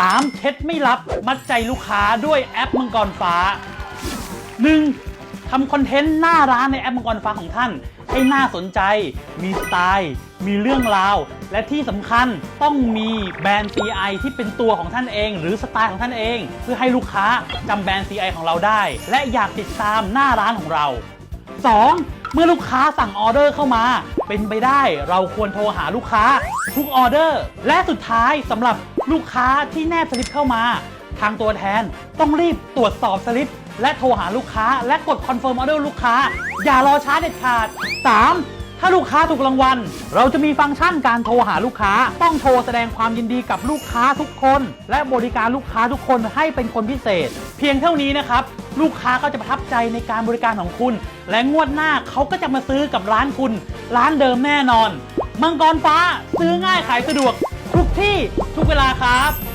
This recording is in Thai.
3. เคล็ดไม่ลับมัดใจลูกค้าด้วยแอปมังกรฟ้า 1. ทำคอนเทนต์หน้าร้านในแอปมังกรฟ้าของท่าน ให้น่าสนใจ มีสไตล์ มีเรื่องราว และที่สำคัญต้องมีแบรนด์ CI ที่เป็นตัวของท่านเอง หรือสไตล์ของท่านเอง เพื่อให้ลูกค้าจำแบรนด์ CI ของเราได้ และอยากติดตามหน้าร้านของเรา 2. เมื่อลูกค้าสั่งออเดอร์เข้ามา เป็นไปได้เราควรโทรหาลูกค้า ทุกออเดอร์ และสุดท้ายสำหรับลูกค้าที่แนบสลิปเข้ามา ทางตัวแทนต้องรีบตรวจสอบสลิป และโทรหาลูกค้า และกดคอนเฟิร์มออเดอร์ลูกค้า อย่ารอช้าเด็ดขาด 3. ถ้าลูกค้าถูกรางวัล เราจะมีฟังก์ชันการโทรหาลูกค้า ต้องโทรแสดงความยินดีกับลูกค้าทุกคน และบริการลูกค้าทุกคนให้เป็นคนพิเศษ เพียงเท่านี้นะครับ ลูกค้าก็จะประทับใจในการบริการของคุณ และงวดหน้าเขาก็จะมาซื้อกับร้านคุณ ร้านเดิมแน่นอน มังกรฟ้าซื้อง่ายขายสะดวก ทุกที่ทุกเวลาครับ